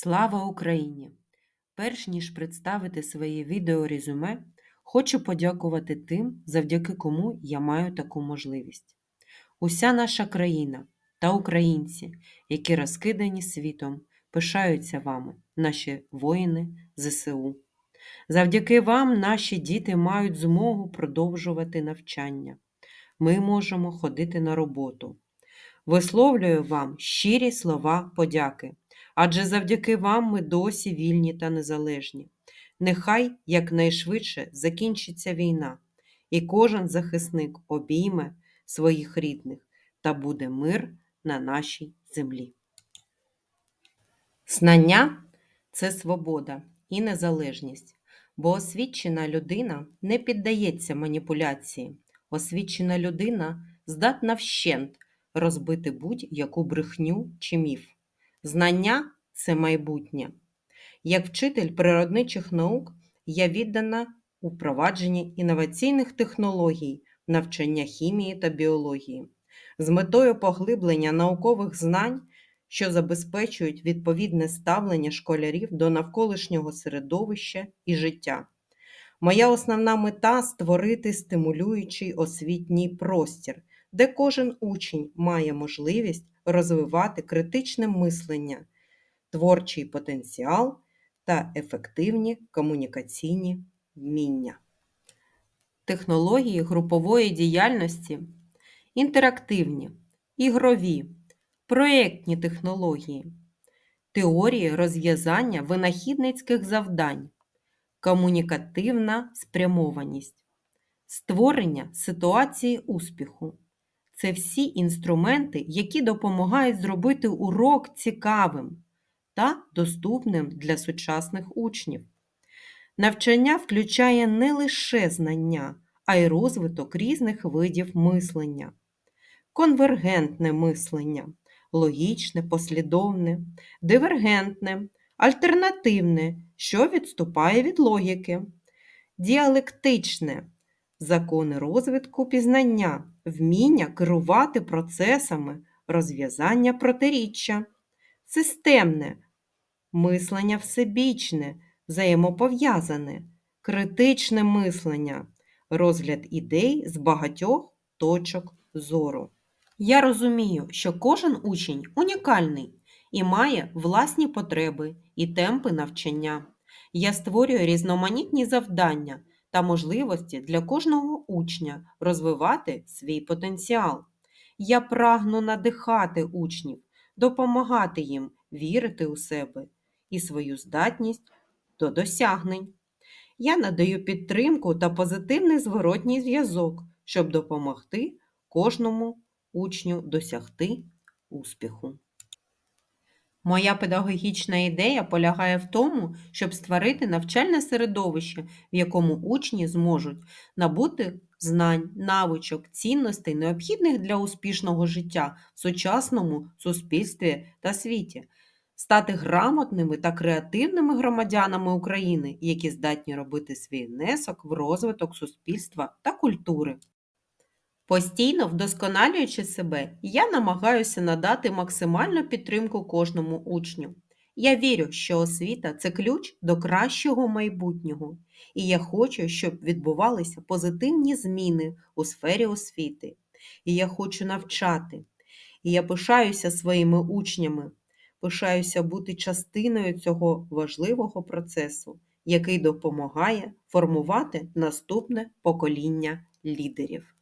Слава Україні! Перш ніж представити своє відеорезюме, хочу подякувати тим, завдяки кому я маю таку можливість. Уся наша країна та українці, які розкидані світом, пишаються вами, наші воїни ЗСУ. Завдяки вам наші діти мають змогу продовжувати навчання. Ми можемо ходити на роботу. Висловлюю вам щирі слова подяки, адже завдяки вам ми досі вільні та незалежні. Нехай якнайшвидше закінчиться війна, і кожен захисник обійме своїх рідних та буде мир на нашій землі. Знання це свобода і незалежність, бо освічена людина не піддається маніпуляції. Освічена людина здатна вщент розбити будь-яку брехню чи міф. Знання це майбутнє. Як вчитель природничих наук я віддана у впровадженні інноваційних технологій, навчання хімії та біології з метою поглиблення наукових знань, що забезпечують відповідне ставлення школярів до навколишнього середовища і життя. Моя основна мета створити стимулюючий освітній простір, де кожен учень має можливість розвивати критичне мислення, творчий потенціал та ефективні комунікаційні вміння. Технології групової діяльності інтерактивні, ігрові, проєктні технології, теорії розв'язання винахідницьких завдань, комунікативна спрямованість, створення ситуації успіху. Це всі інструменти, які допомагають зробити урок цікавим та доступним для сучасних учнів. Навчання включає не лише знання, а й розвиток різних видів мислення, конвергентне мислення, логічне, послідовне, дивергентне, альтернативне, що відступає від логіки, діалектичне закони розвитку пізнання, вміння керувати процесами розв'язання протиріччя, системне, мислення всебічне, взаємопов'язане, критичне мислення, розгляд ідей з багатьох точок зору. Я розумію, що кожен учень унікальний і має власні потреби і темпи навчання. Я створюю різноманітні завдання та можливості для кожного учня розвивати свій потенціал. Я прагну надихати учнів, допомагати їм вірити у себе і свою здатність до досягнень. Я надаю підтримку та позитивний зворотній зв'язок, щоб допомогти кожному учню досягти успіху. Моя педагогічна ідея полягає в тому, щоб створити навчальне середовище, в якому учні зможуть набути знань, навичок, цінностей, необхідних для успішного життя в сучасному суспільстві та світі, стати грамотними та креативними громадянами України, які здатні робити свій внесок в розвиток суспільства та культури. Постійно вдосконалюючи себе, я намагаюся надати максимальну підтримку кожному учню. Я вірю, що освіта це ключ до кращого майбутнього, і я хочу, щоб відбувалися позитивні зміни у сфері освіти. І я хочу навчати. І я пишаюся своїми учнями, пишаюся бути частиною цього важливого процесу, який допомагає формувати наступне покоління лідерів.